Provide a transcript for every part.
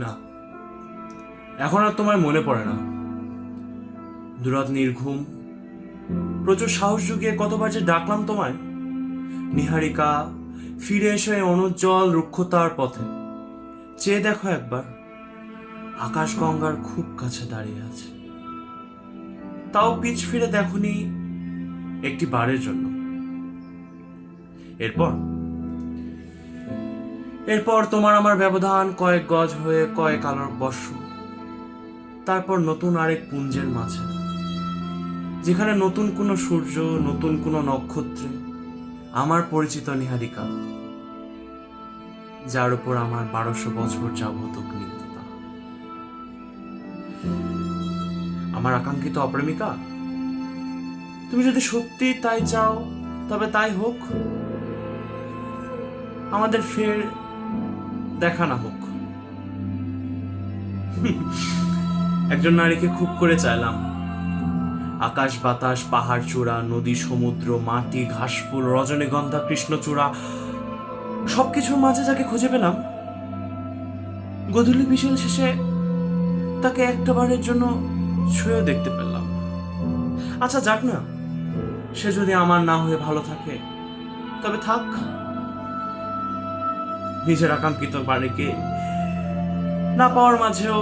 না। এখন আর তোমায় মনে পড়ে না। দুরাত নির্ঘুম প্রচুর সাহস জুগিয়ে কতবার যে ডাকলাম তোমায়। নিহারিকা, ফিরে এসে অনুজ্জ্বল রুক্ষতার পথে। চেয়ে দেখো একবার, আকাশ গঙ্গার খুব কাছে দাঁড়িয়ে আছে। তাও পিছ ফিরে দেখনি একটি বারের জন্য। এরপর এরপর তোমার আমার ব্যবধান কয়েক গজ হয়ে কয়েক আলোর বর্ষ। তারপর নতুন আরেক পুঞ্জের মাঝে, যেখানে নতুন কোনো সূর্য, নতুন কোনো নক্ষত্রে আমার পরিচিত নিহারিকা, যার উপর আমার বারোশো বছর যাবত কৃততা আমার আকাঙ্ক্ষিত অপ্রেমিকা, তুমি যদি সত্যি তাই চাও, তবে তাই হোক। আমাদের ফের দেখা না হোক। একজন নারীকে খুব করে চাইলাম। আকাশ বাতাস, পাহাড় চূড়া, নদী সমুদ্র, মাটি ঘাসফুল রজনীগন্ধা, কৃষ্ণচূড়া, সবকিছুর মাঝে যাকে খুঁজে পেলাম, গধূলি বিশেল শেষে তাকে একটা বারের জন্য ছুঁয়েও দেখতে পেলাম। আচ্ছা যাক না, সে যদি আমার না হয়ে ভালো থাকে, তবে থাক। নিজের আকাঙ্ক্ষিত বাড়িকে না পাওয়ার মাঝেও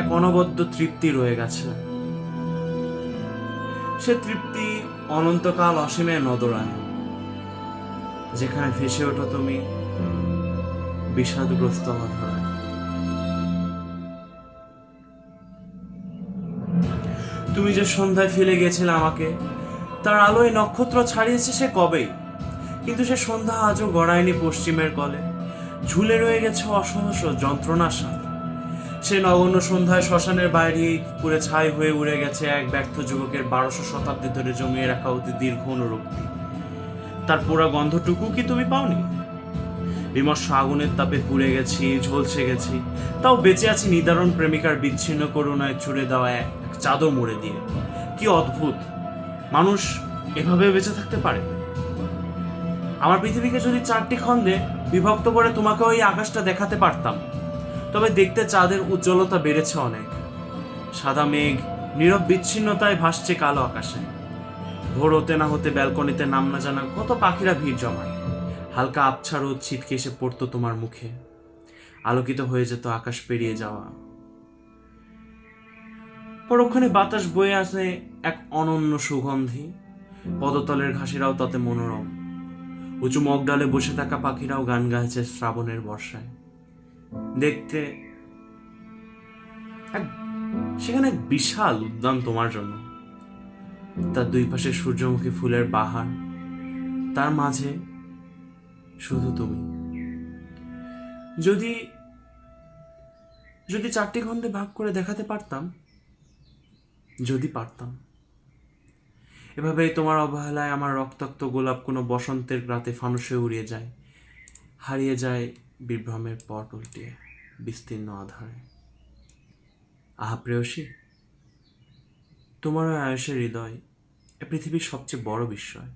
এক অনবদ্য তৃপ্তি রয়ে গেছে। সে তৃপ্তি অনন্তকাল অসীমে নদরায়, যেখানে ভেসে ওঠো তুমি বিষাদগ্রস্ত তুমি যে সন্ধ্যায় ফেলে গেছিলে আমাকে, তার আলোয় নক্ষত্র ছাড়িয়েছে সে কবেই? কিন্তু সে সন্ধ্যা আজও গড়ায়নি পশ্চিমের কলে। ঝুলে রয়ে গেছে অসহস যন্ত্রণার সাথে সে নগণ্য সন্ধ্যায় শ্মশানের বাইরে পুরে ছাই হয়ে উড়ে গেছে এক ব্যর্থ যুবকের বারোশো শতাব্দী ধরে জমিয়ে রাখা অতি দীর্ঘ অনুরক্তি। তার পোড়া গন্ধটুকু কি তুমি পাওনি? বিমর্ষ আগুনের তাপে পুড়ে গেছি, ঝলসে গেছি। তাও বেঁচে আছি নিদারুণ প্রেমিকার বিচ্ছিন্ন করুণায় ছুড়ে দেওয়া এক চাদর মুড়ে দিয়ে। কি অদ্ভুত! মানুষ এভাবে বেঁচে থাকতে পারে? আমার পৃথিবীকে যদি চারটি খণ্ডে বিভক্ত করে তোমাকে ওই আকাশটা দেখাতে পারতাম, তবে দেখতে চাঁদের উজ্জ্বলতা বেড়েছে অনেক। সাদা মেঘ, নীরব বিচ্ছিন্নতায় ভাসছে কালো আকাশে। ভোর হতে না হতে ব্যালকনিতে নাম না জানা কত পাখিরা ভিড় জমায়। হালকা আবছা রোদ ছিটকে এসে পড়তো তোমার মুখে। আলোকিত হয়ে যেত আকাশ পেরিয়ে যাওয়া। পরক্ষণে বাতাস বয়ে আসে এক অনন্য সুগন্ধি। পদতলের ঘাসেরাও তাতে মনোরম। উঁচু মগডালে বসে থাকা পাখিরাও গান গাইছে শ্রাবণের বর্ষায়। দেখতে এক সেখানে এক বিশাল উদ্যান তোমার জন্য। তার দুই পাশে সূর্যমুখী ফুলের বাহার। তার মাঝে শুধু তুমি। যদি যদি চারটি খণ্ডে ভাগ করে দেখাতে পারতাম যদি পারতাম। এভাবেই তোমার অবহেলায় আমার রক্তাক্ত গোলাপ কোনো বসন্তের রাতে ফানুসে উড়িয়ে যায়, হারিয়ে যায় বিভ্রমের পট উল্টিয়ে বিস্তীর্ণ আধারে। আহা, প্রেয়সী তোমার আয়সের হৃদয় এ পৃথিবীর সবচেয়ে বড় বিস্ময়।